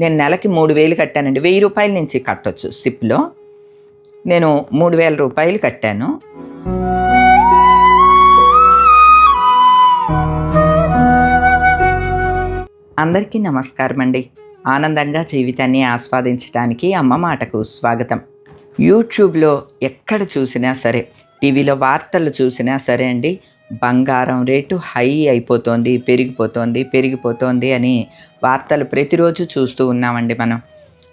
నేను నెలకి మూడు వేలు కట్టానండి. వెయ్యి రూపాయల నుంచి కట్టొచ్చు సిప్లో. నేను మూడు వేల రూపాయలు కట్టాను. అందరికీ నమస్కారం అండి. ఆనందంగా జీవితాన్ని ఆస్వాదించడానికి అమ్మ మాటకు స్వాగతం. యూట్యూబ్లో ఎక్కడ చూసినా సరే టీవీలో వార్తలు చూసినా సరే అండి బంగారం రేటు హై అయిపోతోంది పెరిగిపోతోంది పెరిగిపోతోంది అని వార్తలు ప్రతిరోజు చూస్తూ ఉన్నామండి మనం.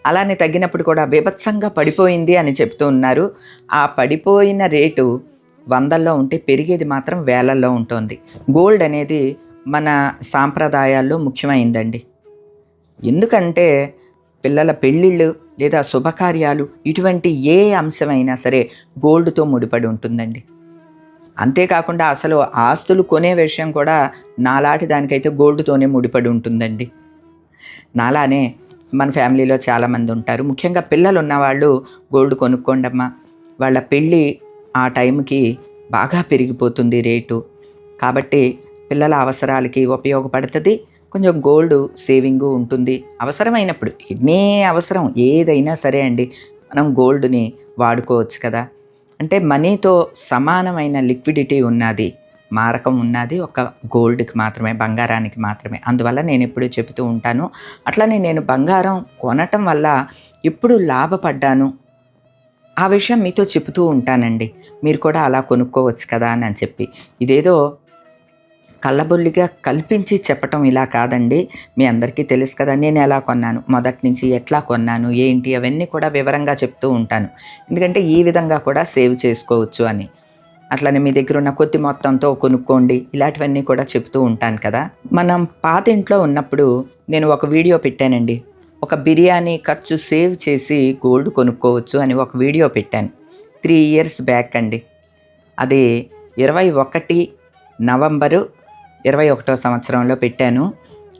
అలానే తగ్గినప్పుడు కూడా బీభత్సంగా పడిపోయింది అని చెప్తూ ఉన్నారు. ఆ పడిపోయిన రేటు వందల్లో ఉంటే పెరిగేది మాత్రం వేలల్లో ఉంటుంది. గోల్డ్ అనేది మన సాంప్రదాయాల్లో ముఖ్యమైందండి. ఎందుకంటే పిల్లల పెళ్ళిళ్ళు లేదా శుభకార్యాలు ఇటువంటి ఏ అంశమైనా సరే గోల్డ్తో ముడిపడి ఉంటుందండి. అంతేకాకుండా అసలు ఆస్తులు కొనే విషయం కూడా నాలాంటి దానికైతే గోల్డ్తోనే ముడిపడి ఉంటుందండి. నాలానే మన ఫ్యామిలీలో చాలామంది ఉంటారు. ముఖ్యంగా పిల్లలు ఉన్నవాళ్ళు గోల్డ్ కొనుక్కోండమ్మా వాళ్ళ పెళ్ళి ఆ టైంకి బాగా పెరిగిపోతుంది రేటు. కాబట్టి పిల్లల అవసరాలకి ఉపయోగపడుతుంది. కొంచెం గోల్డ్ సేవింగు ఉంటుంది. అవసరమైనప్పుడు ఎన్నే అవసరం ఏదైనా సరే అండి. మనం గోల్డ్ని వాడుకోవచ్చు కదా. అంటే మనీతో సమానమైన లిక్విడిటీ ఉన్నది మారకం ఉన్నది ఒక గోల్డ్కి మాత్రమే బంగారానికి మాత్రమే. అందువల్ల నేను ఎప్పుడు చెబుతూ ఉంటాను అట్లనే నేను బంగారం కొనటం వల్ల ఎప్పుడు లాభపడ్డాను ఆ విషయం మీతో చెబుతూ ఉంటానండి. మీరు కూడా అలా కొనుక్కోవచ్చు కదా అని అని చెప్పి. ఇదేదో కళ్ళబొల్లిగా కల్పించి చెప్పటం ఇలా కాదండి. మీ అందరికీ తెలుసు కదా నేను ఎలా కొన్నాను? మొదటి నుంచి ఎట్లా కొన్నాను? ఏంటి? అవన్నీ కూడా వివరంగా చెప్తూ ఉంటాను. ఎందుకంటే ఈ విధంగా కూడా సేవ్ చేసుకోవచ్చు అని. అట్లనే మీ దగ్గర ఉన్న కొద్ది మొత్తంతో కొనుక్కోండి. ఇలాంటివన్నీ కూడా చెప్తూ ఉంటాను కదా. మనం పాత ఇంట్లో ఉన్నప్పుడు నేను ఒక వీడియో పెట్టానండి. ఒక బిర్యానీ ఖర్చు సేవ్ చేసి గోల్డ్ కొనుక్కోవచ్చు అని ఒక వీడియో పెట్టాను. త్రీ ఇయర్స్ బ్యాక్ అండి. అది ఇరవై ఒకటి నవంబరు ఇరవై ఒకటో సంవత్సరంలో పెట్టాను.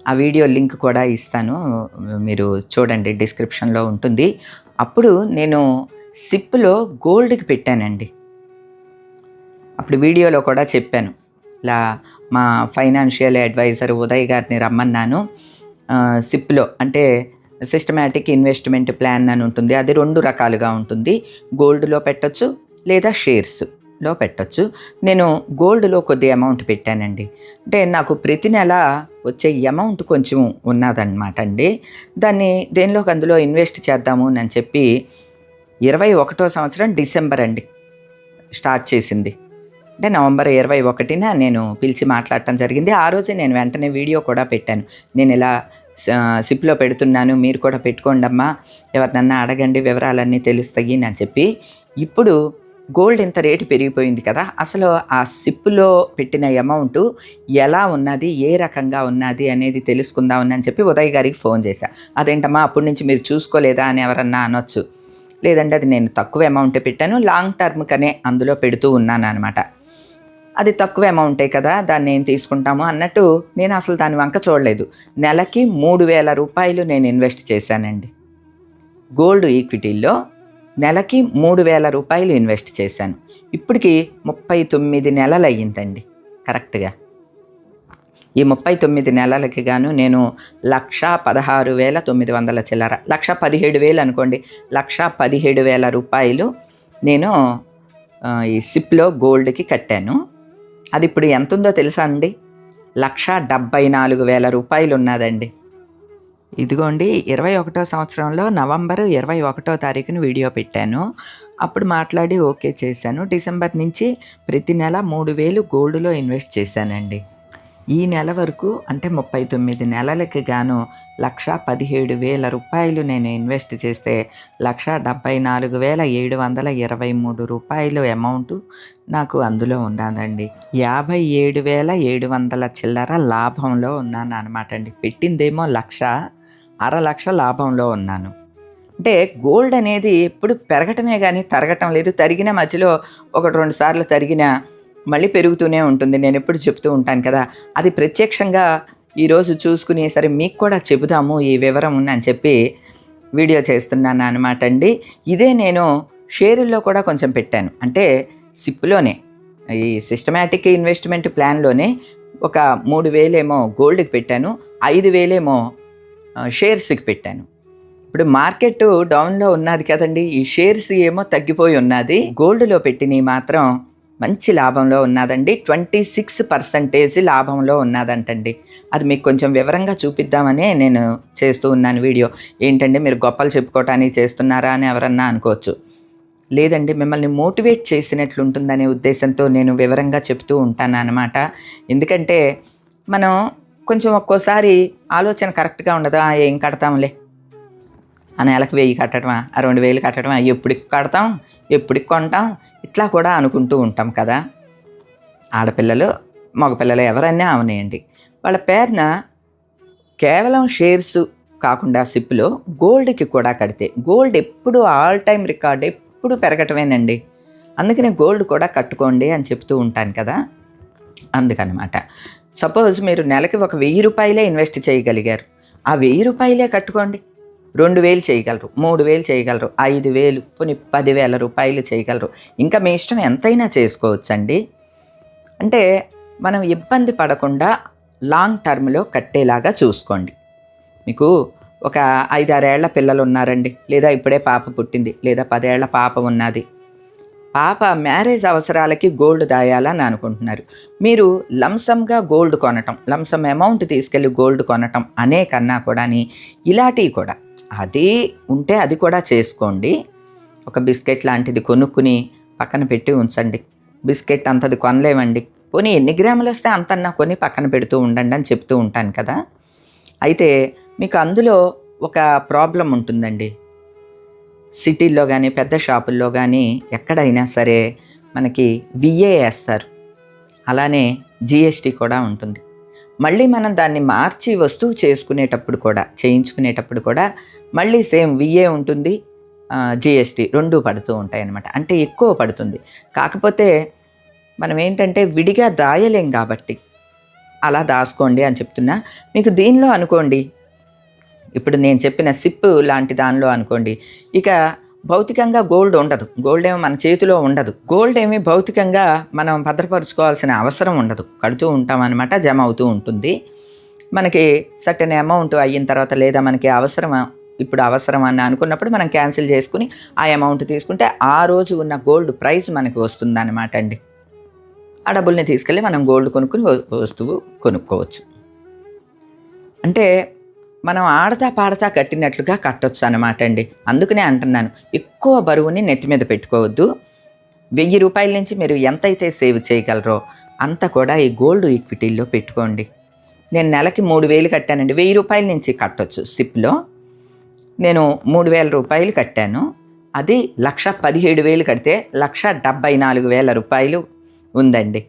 ఆ వీడియో లింక్ కూడా ఇస్తాను. మీరు చూడండి డిస్క్రిప్షన్లో ఉంటుంది. అప్పుడు నేను సిప్లో గోల్డ్కి పెట్టానండి. అప్పుడు వీడియోలో కూడా చెప్పాను. ఇలా మా ఫైనాన్షియల్ అడ్వైజర్ ఉదయ్ గారిని రమ్మన్నాను. సిప్లో అంటే సిస్టమేటిక్ ఇన్వెస్ట్మెంట్ ప్లాన్ అని ఉంటుంది. అది రెండు రకాలుగా ఉంటుంది. గోల్డ్లో పెట్టచ్చు లేదా షేర్స్. లో పెట్టొచ్చు. నేను గోల్డ్లో కొద్ది అమౌంట్ పెట్టానండి. అంటే నాకు ప్రతి నెల వచ్చే అమౌంట్ కొంచెం ఉన్నదన్నమాట అండి. దాన్ని దేనిలోకి అందులో ఇన్వెస్ట్ చేద్దాము అని చెప్పి ఇరవై ఒకటో సంవత్సరం డిసెంబర్ అండి. స్టార్ట్ చేసింది. అంటే నవంబర్ ఇరవై ఒకటిన నేను పిలిచి మాట్లాడటం జరిగింది. ఆ రోజే నేను వెంటనే వీడియో కూడా పెట్టాను. నేను ఇలా సిప్లో పెడుతున్నాను మీరు కూడా పెట్టుకోండమ్మా. ఎవరినన్నా అడగండి వివరాలన్నీ తెలుస్తాయి అని చెప్పి. ఇప్పుడు గోల్డ్ ఇంత రేటు పెరిగిపోయింది కదా అసలు ఆ సిప్లో పెట్టిన అమౌంట్ ఎలా ఉన్నది ఏ రకంగా ఉన్నది అనేది తెలుసుకుందామని అని చెప్పి ఉదయ్ గారికి ఫోన్ చేశా. అదేంటమ్మా అప్పటి నుంచి మీరు చూసుకోలేదా అని ఎవరన్నా అనొచ్చు. లేదంటే అది నేను తక్కువ అమౌంట్ పెట్టాను లాంగ్ టర్మ్కనే అందులో పెడుతూ ఉన్నాను అనమాట అది తక్కువ అమౌంటే కదా దాన్ని ఏం తీసుకుంటాము అన్నట్టు నేను అసలు దాని వంక చూడలేదు. నెలకి మూడు వేల రూపాయలు నేను ఇన్వెస్ట్ చేశానండి. గోల్డ్ ఈక్విటీల్లో నెలకి మూడు వేల రూపాయలు ఇన్వెస్ట్ చేశాను. ఇప్పటికి ముప్పై తొమ్మిది నెలలు అయ్యిందండి కరెక్ట్గా. ఈ ముప్పై తొమ్మిది నెలలకి గాను నేను లక్ష పదహారు వేల తొమ్మిది వందల చిల్లర లక్ష పదిహేడు వేలు అనుకోండి లక్ష పదిహేడు వేల రూపాయలు నేను ఈ సిప్లో గోల్డ్కి కట్టాను. అది ఇప్పుడు ఎంత ఉందో తెలుసా అండి? లక్ష డెబ్బై నాలుగు వేల రూపాయలు ఉన్నదండి ఇదిగోండి ఇరవై ఒకటో సంవత్సరంలో నవంబర్ ఇరవై ఒకటో తారీఖున వీడియో పెట్టాను. అప్పుడు మాట్లాడి ఓకే చేశాను. డిసెంబర్ నుంచి ప్రతి నెల మూడు వేలు గోల్డ్లో ఇన్వెస్ట్ చేశానండి. ఈ నెల వరకు అంటే ముప్పై తొమ్మిది నెలలకి గాను లక్ష పదిహేడు వేల రూపాయలు నేను ఇన్వెస్ట్ చేస్తే లక్ష డెబ్బై నాలుగు వేల ఏడు వందల ఇరవై మూడు రూపాయలు అమౌంట్ నాకు అందులో ఉన్నదండి యాభై ఏడు వేల ఏడు వందల చిల్లర లాభంలో ఉన్నాను అనమాట అండి. పెట్టిందేమో లక్ష అర లక్ష లాభంలో ఉన్నాను. అంటే గోల్డ్ అనేది ఎప్పుడు పెరగటమే కానీ తరగటం లేదు. తరిగిన మధ్యలో ఒకటి రెండు సార్లు తరిగిన మళ్ళీ పెరుగుతూనే ఉంటుంది. నేను ఎప్పుడు చెప్తూ ఉంటాను కదా. అది ప్రత్యక్షంగా ఈరోజు చూసుకుని సరే మీకు కూడా చెబుదాము ఈ వివరం అని చెప్పి వీడియో చేస్తున్నాను అనమాట అండి. ఇదే నేను షేరుల్లో కూడా కొంచెం పెట్టాను. అంటే సిప్లోనే ఈ సిస్టమేటిక్ ఇన్వెస్ట్మెంట్ ప్లాన్లోనే ఒక మూడు వేలేమో గోల్డ్కి పెట్టాను. ఐదు వేలేమో షేర్స్కి పెట్టాను. ఇప్పుడు మార్కెట్ డౌన్లో ఉన్నది కదండి ఈ షేర్స్ ఏమో తగ్గిపోయి ఉన్నది. గోల్డ్లో పెట్టినవి మాత్రం మంచి లాభంలో ఉన్నదండి. ట్వంటీ సిక్స్ పర్సంటేజ్ లాభంలో ఉన్నదంటండి. అది మీకు కొంచెం వివరంగా చూపిద్దామనే నేను చేస్తూ ఉన్నాను వీడియో. ఏంటంటే మీరు గొప్పలు చెప్పుకోవటానికి చేస్తున్నారా అని ఎవరన్నా అనుకోవచ్చు. లేదండి మిమ్మల్ని మోటివేట్ చేసినట్లుంటుందనే ఉద్దేశంతో నేను వివరంగా చెప్తూ ఉంటాను అనమాట ఎందుకంటే మనం కొంచెం ఒక్కోసారి ఆలోచన కరెక్ట్గా ఉండదు? ఏం కడతాంలే. ఆ నెలకు వెయ్యి కట్టడమా? ఆ రెండు వేలు కట్టడమా? ఎప్పటికి కడతాం? ఎప్పటికి కొంటాం? ఇట్లా కూడా అనుకుంటూ ఉంటాం కదా. ఆడపిల్లలు మగపిల్లలు ఎవరన్నా అవనేయండి. వాళ్ళ పేరున కేవలం షేర్స్ కాకుండా సిప్లో గోల్డ్కి కూడా కడితే గోల్డ్ ఎప్పుడు ఆల్ టైమ్ రికార్డ్ ఎప్పుడు పెరగటమేనండి. అందుకనే గోల్డ్ కూడా కట్టుకోండి అని చెప్తూ ఉంటాను కదా. అందుకనమాట. సపోజ్ మీరు నెలకి ఒక వెయ్యి రూపాయలే ఇన్వెస్ట్ చేయగలిగారు. ఆ వెయ్యి రూపాయలే కట్టుకోండి. రెండు వేలు చేయగలరు మూడు వేలు చేయగలరు ఐదు వేలు కొన్ని పదివేల రూపాయలు చేయగలరు. ఇంకా మీ ఇష్టం ఎంతైనా చేసుకోవచ్చండి. అంటే మనం ఇబ్బంది పడకుండా లాంగ్ టర్మ్లో కట్టేలాగా చూసుకోండి. మీకు ఒక ఐదారేళ్ళ పిల్లలు ఉన్నారండి లేదా ఇప్పుడే పాప పుట్టింది లేదా పదేళ్ళ పాప ఉన్నది పాప మ్యారేజ్ అవసరాలకి గోల్డ్ దాయాలని అనుకుంటున్నారు. మీరు లంసమ్గా గోల్డ్ కొనటం లంసమ్ అమౌంట్ తీసుకెళ్ళి గోల్డ్ కొనటం అనే కన్నా కూడాని ఇలాంటివి కూడా అది ఉంటే అది కూడా చేసుకోండి. ఒక బిస్కెట్ లాంటిది కొనుక్కుని పక్కన పెట్టి ఉంచండి. బిస్కెట్ అంతది కొనలేమండి. పోనీ ఎన్ని గ్రాములు వస్తే అంతన్నా కొని పక్కన పెడుతూ ఉండండి అని చెప్తూ ఉంటాను కదా. అయితే మీకు అందులో ఒక ప్రాబ్లం ఉంటుందండి. సిటీల్లో కానీ పెద్ద షాపుల్లో కానీ ఎక్కడైనా సరే మనకి విఏ వేస్తారు. అలానే జిఎస్టీ కూడా ఉంటుంది. మళ్ళీ మనం దాన్ని మార్చి వస్తువు చేసుకునేటప్పుడు కూడా చేయించుకునేటప్పుడు కూడా మళ్ళీ సేమ్ విఏ ఉంటుంది జిఎస్టీ రెండు పడుతూ ఉంటాయి అన్నమాట అంటే ఎక్కువ పడుతుంది. కాకపోతే మనం ఏంటంటే విడిగా దాయలేం కాబట్టి అలా దాసుకోండి అని చెప్తున్నా. మీకు దీనిలో అనుకోండి ఇప్పుడు నేను చెప్పిన సిప్ లాంటి దానిలో అనుకోండి ఇక భౌతికంగా గోల్డ్ ఉండదు. గోల్డ్ ఏమో మన చేతిలో ఉండదు. గోల్డ్ ఏమి భౌతికంగా మనం భద్రపరుచుకోవాల్సిన అవసరం ఉండదు. కడుతూ ఉంటాం అనమాట జమ అవుతూ ఉంటుంది. మనకి సర్టెన్ అమౌంట్ అయిన తర్వాత లేదా మనకి అవసరం ఇప్పుడు అవసరం అని అనుకున్నప్పుడు మనం క్యాన్సిల్ చేసుకుని ఆ అమౌంట్ తీసుకుంటే ఆ రోజు ఉన్న గోల్డ్ ప్రైస్ మనకి వస్తుంది అనమాట అండి. ఆ డబ్బుల్ని తీసుకెళ్ళి మనం గోల్డ్ కొనుక్కుని వస్తువు కొనుక్కోవచ్చు. అంటే మనం ఆడతా పాడతా కట్టినట్లుగా కట్టొచ్చు అనమాట అండి అందుకనే అంటున్నాను ఎక్కువ బరువుని నెత్తి మీద పెట్టుకోవద్దు. వెయ్యి రూపాయల నుంచి మీరు ఎంతైతే సేవ్ చేయగలరో అంత కూడా ఈ గోల్డ్ ఈక్విటీల్లో పెట్టుకోండి. నేను నెలకి మూడు వేలు కట్టానండి వెయ్యి రూపాయల నుంచి కట్టొచ్చు సిప్లో. నేను మూడు వేల రూపాయలు కట్టాను అది లక్ష పదిహేడు వేలు కడితే లక్ష డెబ్బై నాలుగు వేల రూపాయలు ఉందండి.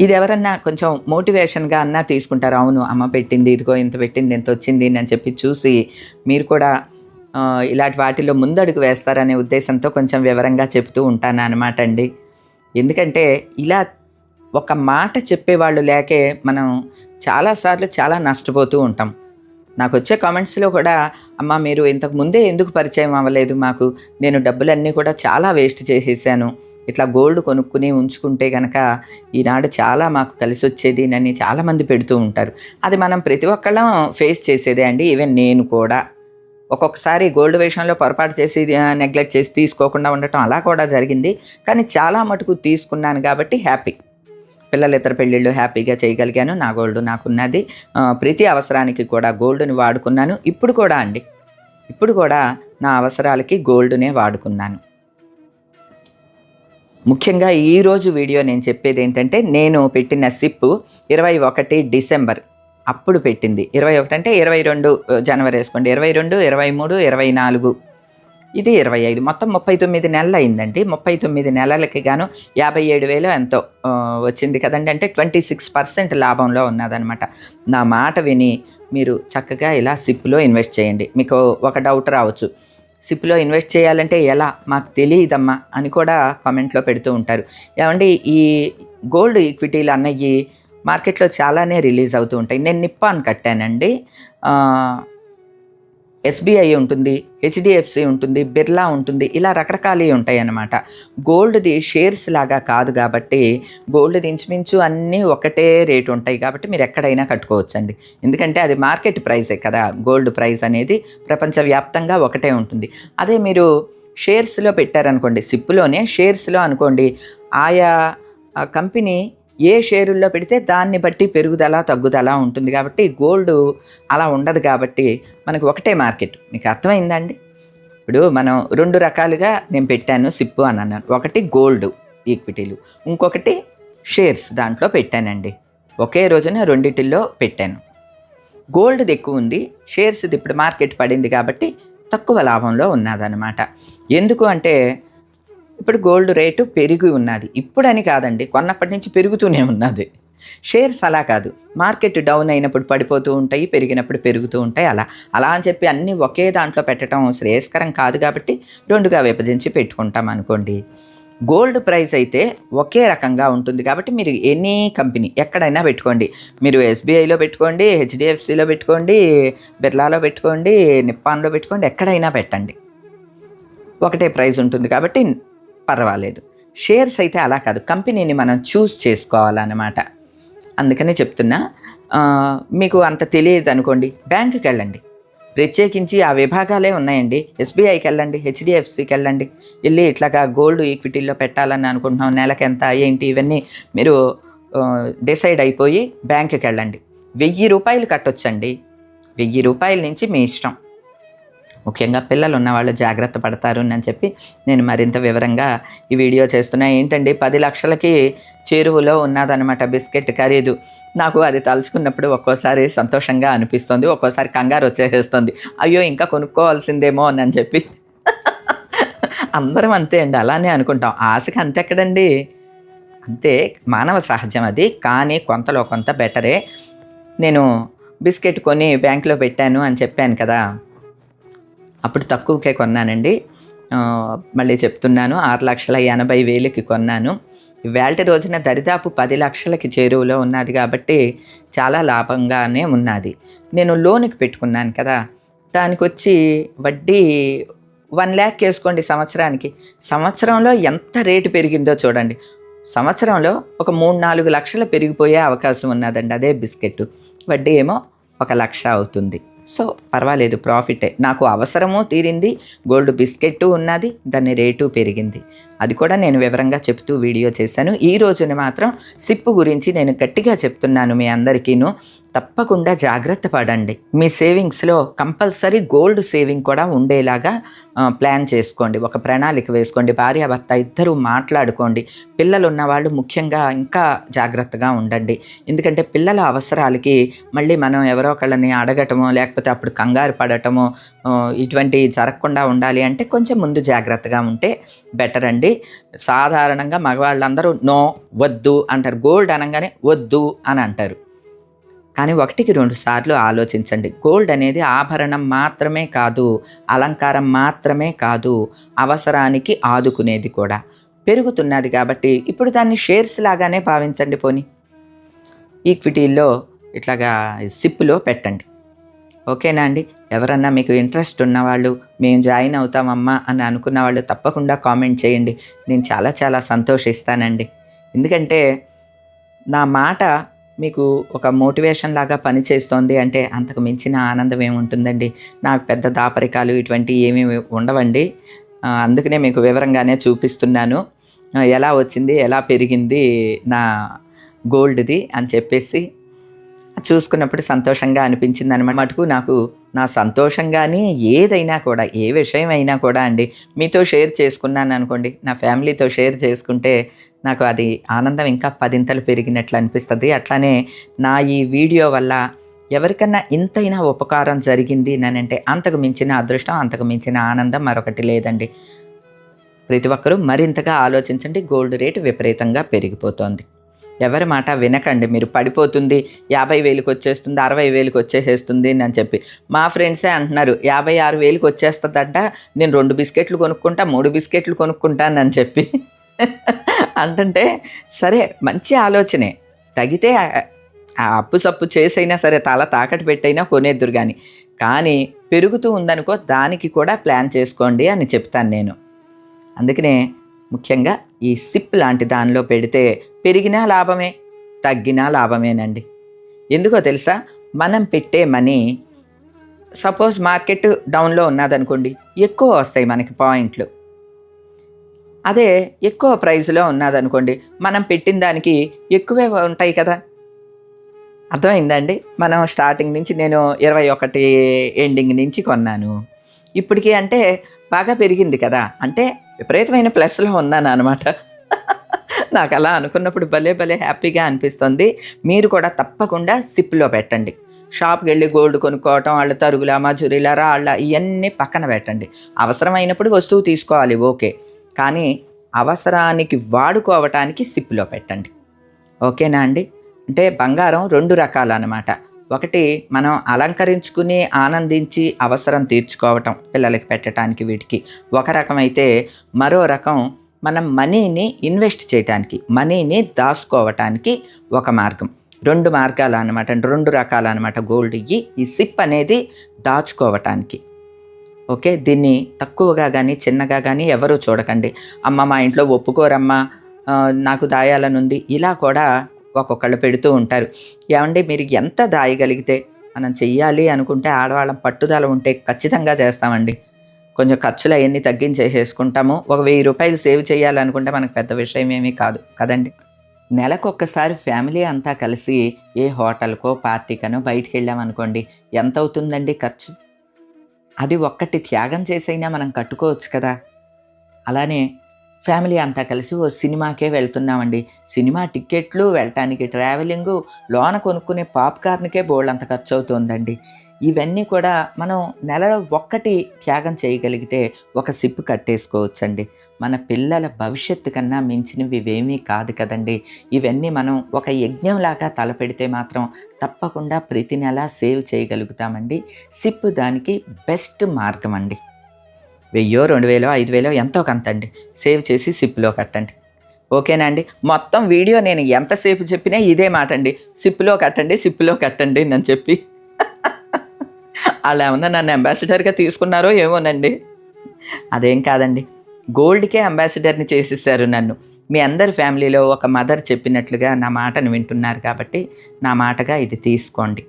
ఇది ఎవరన్నా కొంచెం మోటివేషన్గా అన్నా తీసుకుంటారు. అవును అమ్మ పెట్టింది ఇదిగో ఇంత పెట్టింది ఇంత వచ్చింది అని చెప్పి చూసి మీరు కూడా ఇలాంటి వాటిలో ముందడుగు వేస్తారనే ఉద్దేశంతో కొంచెం వివరంగా చెప్తూ ఉంటాను అనమాట అండి. ఎందుకంటే ఇలా ఒక మాట చెప్పేవాళ్ళు లేకే మనం చాలాసార్లు చాలా నష్టపోతూ ఉంటాం. నాకు వచ్చే కామెంట్స్లో కూడా అమ్మ మీరు ఇంతకు ముందే ఎందుకు పరిచయం అవ్వలేదు? మాకు నేను డబ్బులన్నీ కూడా చాలా వేస్ట్ చేసేసాను. ఇట్లా గోల్డ్ కొనుక్కుని ఉంచుకుంటే కనుక ఈనాడు చాలా మాకు కలిసి వచ్చేది అని చాలామంది పెడుతూ ఉంటారు. అది మనం ప్రతి ఒక్కళ్ళం ఫేస్ చేసేదే అండి. ఈవెన్ నేను కూడా. ఒక్కొక్కసారి గోల్డ్ విషయంలో పొరపాటు చేసి నెగ్లెక్ట్ చేసి తీసుకోకుండా ఉండటం అలా కూడా జరిగింది. కానీ చాలా మటుకు తీసుకున్నాను కాబట్టి హ్యాపీ. పిల్లలు ఇతర పెళ్ళిళ్ళు హ్యాపీగా చేయగలిగాను. నా గోల్డ్ నాకున్నది. ప్రతి అవసరానికి కూడా గోల్డ్ని వాడుకున్నాను. ఇప్పుడు కూడా అండి. ఇప్పుడు కూడా నా అవసరాలకి గోల్డ్నే వాడుకున్నాను. ముఖ్యంగా ఈరోజు వీడియో నేను చెప్పేది ఏంటంటే నేను పెట్టిన సిప్ ఇరవై ఒకటి డిసెంబర్ అప్పుడు పెట్టింది. ఇరవై ఒకటి అంటే ఇరవై రెండు జనవరి వేసుకోండి. ఇరవై రెండు ఇరవై మూడు ఇరవై నాలుగు. ఇది ఇరవై ఐదు. మొత్తం ముప్పై తొమ్మిది నెలలు అయిందండి. ముప్పై తొమ్మిది నెలలకి గాను యాభై ఏడు వేలు ఎంతో వచ్చింది కదండి. అంటే ట్వంటీ సిక్స్ పర్సెంట్ లాభంలో ఉన్నదనమాట నా మాట విని మీరు చక్కగా ఇలా సిప్లో ఇన్వెస్ట్ చేయండి. మీకు ఒక డౌట్ రావచ్చు. సిప్లో ఇన్వెస్ట్ చేయాలంటే ఎలా? మాకు తెలియదమ్మా అని కూడా కామెంట్లో పెడుతూ ఉంటారు. ఏమండి ఈ గోల్డ్ ఈక్విటీలు అన్నవి మార్కెట్లో చాలానే రిలీజ్ అవుతూ ఉంటాయి. నేను నిప్పాన్ కట్టానండి. ఎస్బీఐ ఉంటుంది హెచ్డిఎఫ్సి ఉంటుంది బిర్లా ఉంటుంది ఇలా రకరకాలవి ఉంటాయి అన్నమాట గోల్డ్ది షేర్స్ లాగా కాదు కాబట్టి గోల్డ్ ఇంచుమించు అన్నీ ఒకటే రేటు ఉంటాయి కాబట్టి మీరు ఎక్కడైనా కట్టుకోవచ్చండి. ఎందుకంటే అది మార్కెట్ ప్రైసే కదా గోల్డ్ ప్రైస్ అనేది ప్రపంచవ్యాప్తంగా ఒకటే ఉంటుంది. అదే మీరు షేర్స్లో పెట్టారనుకోండి సిప్పులోనే షేర్స్లో అనుకోండి ఆయా కంపెనీ ఏ షేరుల్లో పెడితే దాన్ని బట్టి పెరుగుదల తగ్గుదల ఉంటుంది కాబట్టి గోల్డ్ అలా ఉండదు కాబట్టి మనకు ఒకటే మార్కెట్. మీకు అర్థమైందండి? ఇప్పుడు మనం రెండు రకాలుగా నేను పెట్టాను సిప్పు అని అన్నాను. ఒకటి గోల్డ్ ఈక్విటీలు ఇంకొకటి షేర్స్ దాంట్లో పెట్టానండి. ఒకే రోజున రెండిటిల్లో పెట్టాను. గోల్డ్ది ఎక్కువ ఉంది షేర్స్ది ఇప్పుడు మార్కెట్ పడింది కాబట్టి తక్కువ లాభంలో ఉన్నదనమాట ఎందుకు అంటే ఇప్పుడు గోల్డ్ రేటు పెరిగి ఉన్నది. ఇప్పుడని కాదండి కొన్నప్పటి నుంచి పెరుగుతూనే ఉన్నది. షేర్స్ అలా కాదు. మార్కెట్ డౌన్ అయినప్పుడు పడిపోతూ ఉంటాయి పెరిగినప్పుడు పెరుగుతూ ఉంటాయి అలా. అలా అని చెప్పి అన్నీ ఒకే దాంట్లో పెట్టడం శ్రేయస్కరం కాదు కాబట్టి రెండుగా విభజించి పెట్టుకుంటాం అనుకోండి. గోల్డ్ ప్రైస్ అయితే ఒకే రకంగా ఉంటుంది కాబట్టి మీరు ఎనీ కంపెనీ ఎక్కడైనా పెట్టుకోండి. మీరు ఎస్బీఐలో పెట్టుకోండి హెచ్డిఎఫ్సిలో పెట్టుకోండి బిర్లాలో పెట్టుకోండి నిప్పాన్లో పెట్టుకోండి ఎక్కడైనా పెట్టండి. ఒకటే ప్రైస్ ఉంటుంది కాబట్టి పర్వాలేదు. షేర్స్ అయితే అలా కాదు. కంపెనీని మనం చూస్ చేసుకోవాలన్నమాట. అందుకనే చెప్తున్నా మీకు అంత తెలియదు అనుకోండి బ్యాంకుకి వెళ్ళండి. ప్రత్యేకించి ఆ విభాగాలే ఉన్నాయండి. ఎస్బీఐకి వెళ్ళండి హెచ్డిఎఫ్సికి వెళ్ళండి. వెళ్ళి ఇట్లాగా గోల్డ్ ఈక్విటీలో పెట్టాలని అనుకుంటున్నాం నెలకి ఎంత ఏంటి ఇవన్నీ మీరు డిసైడ్ అయిపోయి బ్యాంకుకి వెళ్ళండి. వెయ్యి రూపాయలు కట్టొచ్చండి. వెయ్యి రూపాయల నుంచి మీ ఇష్టం. ముఖ్యంగా పిల్లలు ఉన్నవాళ్ళు జాగ్రత్త పడతారు అని చెప్పి నేను మరింత వివరంగా ఈ వీడియో చేస్తున్నా. ఏంటండి? పది లక్షలకి చేరువలో ఉన్నదనమాట బిస్కెట్ ఖరీదు. నాకు అది తలుచుకున్నప్పుడు ఒక్కోసారి సంతోషంగా అనిపిస్తుంది ఒక్కోసారి కంగారు వచ్చేసేస్తుంది అయ్యో ఇంకా కొనుక్కోవాల్సిందేమో అని చెప్పి. అందరం అంతే అండి అలానే అనుకుంటాం. ఆశకి అంతెక్కడండి? అంతే మానవ సహజం అది. కానీ కొంతలో కొంత బెటరే. నేను బిస్కెట్ కొని బ్యాంకులో పెట్టాను అని చెప్పాను కదా. అప్పుడు తక్కువకే కొన్నానండి. మళ్ళీ చెప్తున్నాను ఆరు లక్షల ఎనభై వేలకి కొన్నాను. వేల్టి రోజున దరిదాపు పది లక్షలకి చేరువలో ఉన్నది కాబట్టి చాలా లాభంగానే ఉన్నది. నేను లోన్కి పెట్టుకున్నాను కదా దానికి వచ్చి వడ్డీ వన్ ల్యాక్ వేసుకోండి సంవత్సరానికి. సంవత్సరంలో ఎంత రేటు పెరిగిందో చూడండి. సంవత్సరంలో ఒక మూడు నాలుగు లక్షలు పెరిగిపోయే అవకాశం ఉన్నదండి అదే బిస్కెట్ వడ్డీ ఏమో ఒక లక్ష అవుతుంది. సో పర్వాలేదు ప్రాఫిటే. నాకు అవసరము తీరింది గోల్డ్ బిస్కెట్ ఉన్నది దాని రేటు పెరిగింది. అది కూడా నేను వివరంగా చెప్తూ వీడియో చేశాను. ఈ రోజున మాత్రం సిప్పు గురించి నేను గట్టిగా చెప్తున్నాను మీ అందరికీను. తప్పకుండా జాగ్రత్త పడండి. మీ సేవింగ్స్లో కంపల్సరీ గోల్డ్ సేవింగ్ కూడా ఉండేలాగా ప్లాన్ చేసుకోండి. ఒక ప్రణాళిక వేసుకోండి. భార్యాభర్త ఇద్దరు మాట్లాడుకోండి. పిల్లలు ఉన్నవాళ్ళు ముఖ్యంగా ఇంకా జాగ్రత్తగా ఉండండి. ఎందుకంటే పిల్లల అవసరాలకి మళ్ళీ మనం ఎవరో ఒకళ్ళని అడగటమో లేకపోతే అప్పుడు కంగారు పడటమో ఇటువంటి జరగకుండా ఉండాలి అంటే కొంచెం ముందు జాగ్రత్తగా ఉంటే బెటర్ అండి. సాధారణంగా మగవాళ్ళందరూ నో వద్దు అంటారు. గోల్డ్ అనగానే వద్దు అని అంటారు. కానీ ఒకటికి రెండు సార్లు ఆలోచించండి. గోల్డ్ అనేది ఆభరణం మాత్రమే కాదు అలంకారం మాత్రమే కాదు అవసరానికి ఆదుకునేది కూడా. పెరుగుతున్నది కాబట్టి ఇప్పుడు దాన్ని షేర్స్ లాగానే భావించండి పోని. ఈక్విటీల్లో ఇట్లాగా సిప్పులో పెట్టండి. ఓకేనా అండి? ఎవరన్నా మీకు ఇంట్రెస్ట్ ఉన్నవాళ్ళు మేము జాయిన్ అవుతామమ్మా అని అనుకున్న వాళ్ళు తప్పకుండా కామెంట్ చేయండి. నేను చాలా చాలా సంతోషిస్తానండి. ఎందుకంటే నా మాట మీకు ఒక మోటివేషన్ లాగా పనిచేస్తోంది అంటే అంతకు మించిన ఆనందం ఏముంటుందండి నాకు పెద్ద దాపరికాలు ఇటువంటి ఏమీ ఉండవండి. అందుకనే మీకు వివరంగానే చూపిస్తున్నాను. ఎలా వచ్చింది ఎలా పెరిగింది నా గోల్డ్ది అని చెప్పేసి చూసుకున్నప్పుడు సంతోషంగా అనిపించింది అనమాట మటుకు నాకు నా సంతోషంగానే ఏదైనా కూడా ఏ విషయం అయినా కూడా అండి మీతో షేర్ చేసుకున్నాను అనుకోండి నా ఫ్యామిలీతో షేర్ చేసుకుంటే నాకు అది ఆనందం ఇంకా పదింతలు పెరిగినట్లు అనిపిస్తుంది. అట్లానే నా ఈ వీడియో వల్ల ఎవరికన్నా ఇంతైనా ఉపకారం జరిగింది అంటే అంతకు మించిన అదృష్టం అంతకు మించిన ఆనందం మరొకటి లేదండి. ప్రతి ఒక్కరూ మరింతగా ఆలోచించండి గోల్డ్ రేటు విపరీతంగా పెరిగిపోతోంది. ఎవరి మాట వినకండి. మీరు పడిపోతుంది యాభై వేలకు వచ్చేస్తుంది అరవై వేలకు వచ్చేసేస్తుంది అని చెప్పి. మా ఫ్రెండ్సే అంటున్నారు యాభై ఆరు వేలకు వచ్చేస్తుందట నేను రెండు బిస్కెట్లు కొనుక్కుంటా మూడు బిస్కెట్లు కొనుక్కుంటానని చెప్పి. అంటుంటే సరే మంచి ఆలోచనే. తగితే ఆ అప్పు సప్పు చేసైనా సరే తల తాకట్టు పెట్టైనా కొనేద్దురు కానీ కానీ పెరుగుతూ ఉందనుకో దానికి కూడా ప్లాన్ చేసుకోండి అని చెప్తాను నేను. అందుకనే ముఖ్యంగా ఈ సిప్ లాంటి దానిలో పెడితే పెరిగినా లాభమే తగ్గినా లాభమేనండి. ఎందుకో తెలుసా? మనం పెట్టే మనీ సపోజ్ మార్కెట్ డౌన్లో ఉన్నదనుకోండి ఎక్కువ వస్తాయి మనకి పాయింట్లు. అదే ఎక్కువ ప్రైస్లో ఉన్నదనుకోండి మనం పెట్టిన దానికి ఎక్కువే ఉంటాయి కదా. అర్థమైందండి? మనం స్టార్టింగ్ నుంచి నేను ఇరవై ఒకటి ఎండింగ్ నుంచి కొన్నాను. ఇప్పటికీ అంటే బాగా పెరిగింది కదా. అంటే విపరీతమైన ప్లస్లో ఉన్నాను అనమాట నాకు అలా అనుకున్నప్పుడు భలే భలే హ్యాపీగా అనిపిస్తుంది. మీరు కూడా తప్పకుండా సిప్లో పెట్టండి. షాప్కి వెళ్ళి గోల్డ్ కొనుక్కోవటం వాళ్ళ తరుగుల మజురీల రాళ్ళ ఇవన్నీ పక్కన పెట్టండి. అవసరమైనప్పుడు వస్తువు తీసుకోవాలి ఓకే. కానీ అవసరానికి వాడుకోవటానికి సిప్లో పెట్టండి. ఓకేనా అండి? అంటే బంగారం రెండు రకాలు అన్నమాట ఒకటి మనం అలంకరించుకుని ఆనందించి అవసరం తీర్చుకోవటం పిల్లలకి పెట్టడానికి వీటికి. ఒక రకం అయితే మరో రకం మనం మనీని ఇన్వెస్ట్ చేయడానికి మనీని దాచుకోవటానికి ఒక మార్గం. రెండు మార్గాలు అనమాట రెండు రకాలు అనమాట గోల్డ్ ఇవి ఈ సిప్ అనేది దాచుకోవటానికి. ఓకే? దీన్ని తక్కువగా కానీ చిన్నగా కానీ ఎవరూ చూడకండి. అమ్మ మా ఇంట్లో ఒప్పుకోరమ్మా నాకు దాయాలనుంది. ఇలా కూడా ఒక్కొక్కళ్ళు పెడుతూ ఉంటారు. ఏమండి మీరు ఎంత దాయగలిగితే మనం చెయ్యాలి అనుకుంటే ఆడవాళ్ళం పట్టుదల ఉంటే ఖచ్చితంగా చేస్తామండి. కొంచెం ఖర్చులు అవన్నీ తగ్గించేసేసుకుంటాము. ఒక వెయ్యి రూపాయలు సేవ్ చేయాలనుకుంటే మనకు పెద్ద విషయం ఏమీ కాదు. కదండి. నెలకొక్కసారి ఫ్యామిలీ అంతా కలిసి ఏ హోటల్కో పార్టీకనో బయటికి వెళ్ళామనుకోండి ఎంత అవుతుందండి ఖర్చు? అది ఒక్కటి త్యాగం చేసైనా మనం కట్టుకోవచ్చు కదా. అలానే ఫ్యామిలీ అంతా కలిసి ఓ సినిమాకే వెళ్తున్నామండి. సినిమా టిక్కెట్లు వెళ్ళటానికి ట్రావెలింగ్ లోన కొనుక్కునే పాప్కార్న్కే బోల్డ్ అంత ఖర్చు అవుతుందండి ఇవన్నీ కూడా మనం నెలలో ఒక్కటి త్యాగం చేయగలిగితే ఒక సిప్ కట్టేసుకోవచ్చండి. మన పిల్లల భవిష్యత్తు కన్నా మించినవి ఇవేమీ కాదు కదండి. ఇవన్నీ మనం ఒక యజ్ఞంలాగా తలపెడితే మాత్రం తప్పకుండా ప్రతి నెల సేవ్ చేయగలుగుతామండి. సిప్ దానికి బెస్ట్ మార్గం అండి వెయ్యో రెండు వేలో ఐదు వేలో ఎంతో కొంత అండి సేవ్ చేసి సిప్లో కట్టండి. ఓకేనా అండి? మొత్తం వీడియో నేను ఎంతసేపు చెప్పినా ఇదే మాట అండి సిప్లో కట్టండి సిప్లో కట్టండి అని చెప్పి. వాళ్ళు ఏమన్నా నన్ను అంబాసిడర్గా తీసుకున్నారో ఏమోనండి. అదేం కాదండి. గోల్డ్కే అంబాసిడర్ని చేసేసారు నన్ను. మీ అందరి ఫ్యామిలీలో ఒక మదర్ చెప్పినట్లుగా నా మాటను వింటున్నారు కాబట్టి నా మాటగా ఇది తీసుకోండి.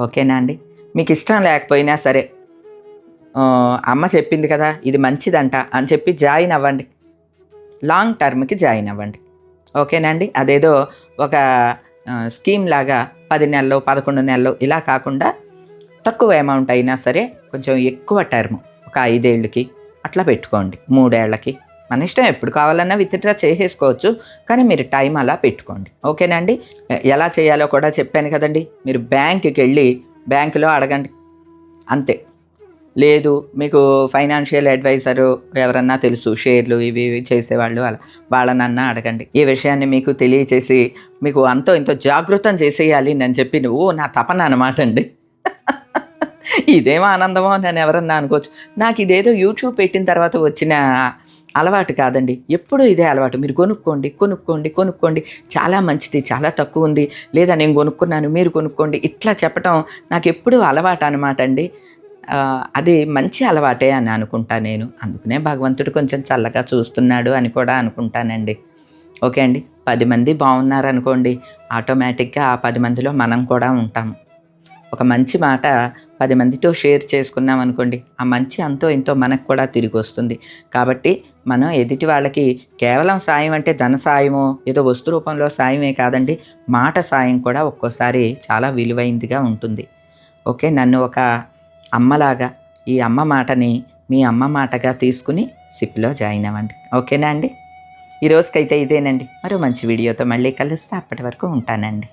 ఓకేనా అండి? మీకు ఇష్టం లేకపోయినా సరే అమ్మ చెప్పింది కదా ఇది మంచిదంట అని చెప్పి జాయిన్ అవ్వండి. లాంగ్ టర్మ్కి జాయిన్ అవ్వండి. ఓకేనండి అదేదో ఒక స్కీమ్ లాగా పది నెలలు పదకొండు నెలలు ఇలా కాకుండా తక్కువ అమౌంట్ అయినా సరే కొంచెం ఎక్కువ టర్మ్ ఒక ఐదేళ్ళకి అట్లా పెట్టుకోండి. మూడేళ్ళకి మన ఇష్టం ఎప్పుడు కావాలన్నా విత్డ్రా చేసేసుకోవచ్చు కానీ మీరు టైం అలా పెట్టుకోండి. ఓకేనండి ఎలా చేయాలో కూడా చెప్పాను కదండి. మీరు బ్యాంకుకి వెళ్ళి బ్యాంకులో అడగండి. అంతే. లేదు మీకు ఫైనాన్షియల్ అడ్వైజరు ఎవరన్నా తెలుసు షేర్లు ఇవి ఇవి చేసేవాళ్ళు వాళ్ళ వాళ్ళనన్నా అడగండి. ఈ విషయాన్ని మీకు తెలియచేసి మీకు అంతో ఇంతో జాగృతం చేసేయాలి నేను చెప్పి నువ్వు నా తపన అనమాట అండి. ఇదేం ఆనందమో నేను ఎవరన్నా అనుకోవచ్చు. నాకు ఇదేదో యూట్యూబ్ పెట్టిన తర్వాత వచ్చిన అలవాటు కాదండి. ఎప్పుడూ ఇదే అలవాటు. మీరు కొనుక్కోండి కొనుక్కోండి కొనుక్కోండి. చాలా మంచిది చాలా తక్కువ ఉంది. లేదా నేను కొనుక్కున్నాను మీరు కొనుక్కోండి. ఇట్లా చెప్పటం నాకు ఎప్పుడూ అలవాటు అనమాట అండి. అది మంచి అలవాటే అని అనుకుంటా నేను. అందుకనే భగవంతుడు కొంచెం చల్లగా చూస్తున్నాడు అని కూడా అనుకుంటానండి. ఓకే అండి. పది మంది బాగున్నారు అనుకోండి ఆటోమేటిక్గా ఆ పది మందిలో మనం కూడా ఉంటాం. ఒక మంచి మాట పది మందితో షేర్ చేసుకున్నాం అనుకోండి ఆ మంచి అంతో ఇంతో మనకు కూడా తిరిగి వస్తుంది. కాబట్టి మనం ఎదుటి వాళ్ళకి కేవలం సాయం అంటే ధన సాయమో ఏదో వస్తు రూపంలో సాయమే కాదండి మాట సాయం కూడా ఒక్కోసారి చాలా విలువైందిగా ఉంటుంది. ఓకే నన్ను ఒక అమ్మలాగా ఈ అమ్మ మాటని మీ అమ్మ మాటగా తీసుకుని సిప్లో జాయిన్ అవ్వండి. ఓకేనా అండి? ఈ రోజుకైతే ఇదేనండి. మరో మంచి వీడియోతో మళ్ళీ కలుస్తే. అప్పటి వరకు ఉంటానండి.